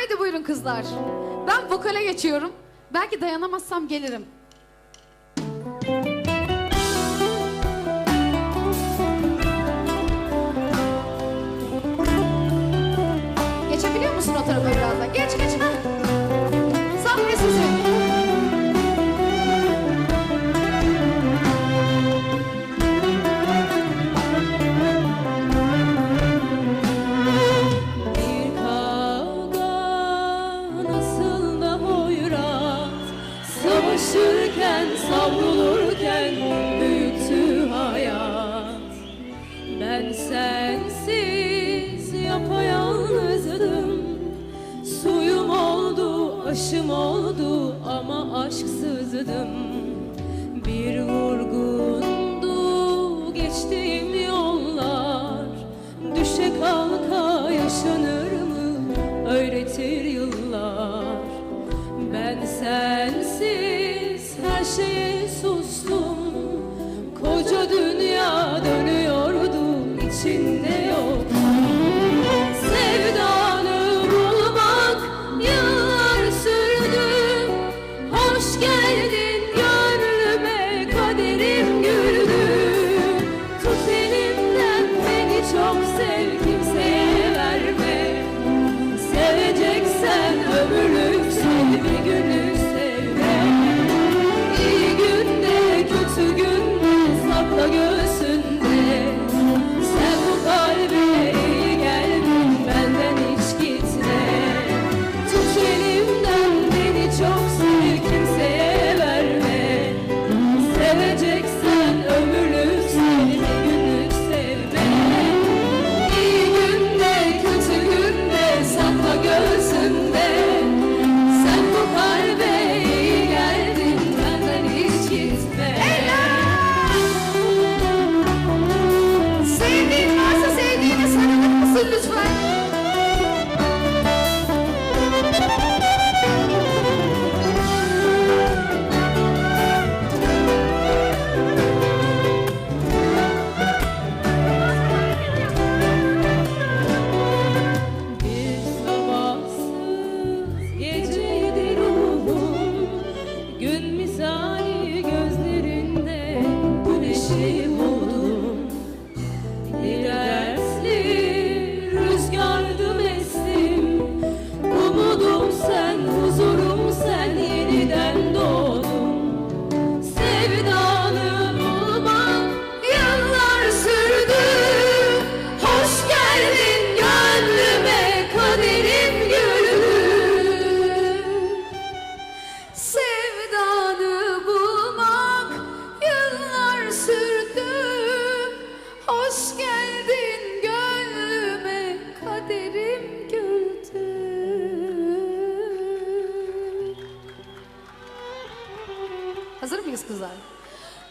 Haydi buyurun kızlar. Ben vokale geçiyorum. Belki dayanamazsam gelirim. yaşadım. Bir vurgundu geçtiğim yollar. Düşe kalka yaşanır mı? Öğretir yıllar. Ben sensiz Hazır mıyız kızlar?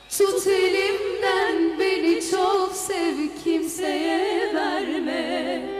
Tut elimden beni çok sev kimseye verme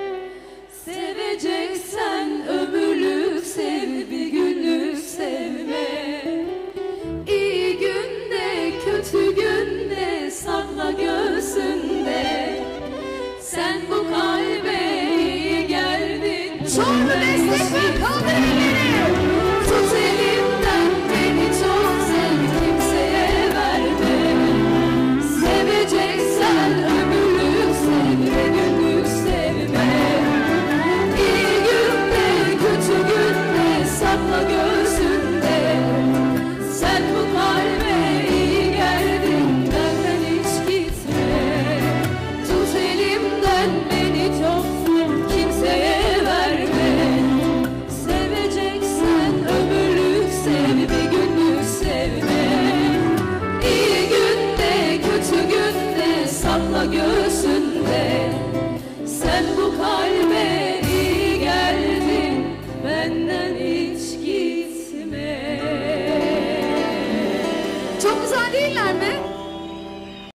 göğsünde. Sen bu kalbe